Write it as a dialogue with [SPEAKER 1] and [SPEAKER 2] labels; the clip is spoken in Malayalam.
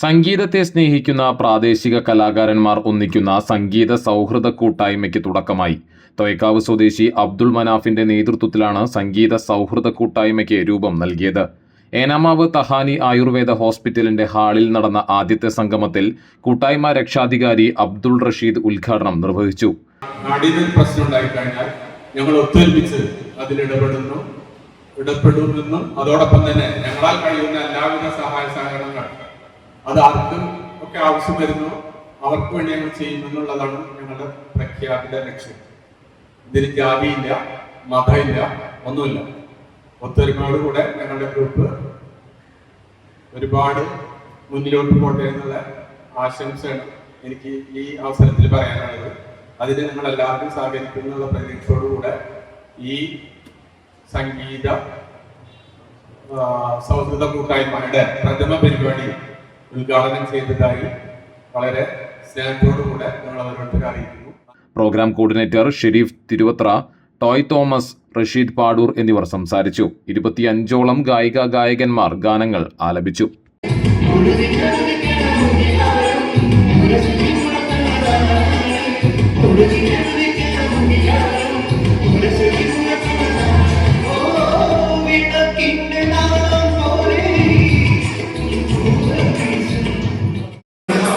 [SPEAKER 1] സംഗീതത്തെ സ്നേഹിക്കുന്ന പ്രാദേശിക കലാകാരന്മാർ ഒന്നിക്കുന്ന സംഗീത സൗഹൃദ കൂട്ടായ്മയ്ക്ക് തുടക്കമായി. തൊയക്കാവ് സ്വദേശി അബ്ദുൾ മനാഫിന്റെ നേതൃത്വത്തിലാണ് സംഗീത സൗഹൃദ കൂട്ടായ്മയ്ക്ക് രൂപം നൽകിയത്. ഏനാമാവ് തഹാനി ആയുർവേദ ഹോസ്പിറ്റലിന്റെ ഹാളിൽ നടന്ന ആദ്യത്തെ സംഗമത്തിൽ കൂട്ടായ്മ രക്ഷാധികാരി അബ്ദുൾ റഷീദ് ഉദ്ഘാടനം നിർവഹിച്ചു.
[SPEAKER 2] ഞങ്ങൾ ഒത്തൊരുമിച്ച് അതിലിടപെടുന്നു ഇടപെടുമെന്നും അതോടൊപ്പം തന്നെ ഞങ്ങളാൽ കഴിയുന്ന എല്ലാവിധ സഹായ സഹകരണങ്ങൾ അത് ആർക്കും ഒക്കെ ആവശ്യം വരുന്നു. അവർക്ക് വേണ്ടി ഞങ്ങൾ ചെയ്യുമെന്നുള്ളതാണ് ഞങ്ങളുടെ പ്രഖ്യാപിത ലക്ഷ്യം. ഇതിന് ജാതിയില്ല മതമില്ല ഒന്നുമില്ല. ഒത്തൊരുമയോടുകൂടെ ഞങ്ങളുടെ ഗ്രൂപ്പ് ഒരുപാട് മുന്നിലോട്ട് പോട്ടെ എന്നുള്ള ആശംസയാണ് എനിക്ക് ഈ അവസരത്തിൽ പറയാനുള്ളത്. അതിന് നിങ്ങൾ എല്ലാവരും സഹകരിക്കുന്നുള്ള പ്രതീക്ഷയോടുകൂടെ ഈ സംഗീത സൗഹൃദ കൂട്ടായ്മയുടെ പ്രഥമ പരിപാടി ഉദ്ഘാടനം ചെയ്തതായി വളരെ സ്നേഹത്തോടുകൂടെ ഞങ്ങൾ അവരോട് അറിയിക്കുന്നു.
[SPEAKER 1] Programme coordinator Sherif Thiruvathra toy Thomas Rasheed Padoor എന്നിവർ സംസാരിച്ചു. ഇരുപത്തിയഞ്ചോളം ഗായിക ഗായകന്മാർ ഗാനങ്ങൾ ആലപിച്ചു.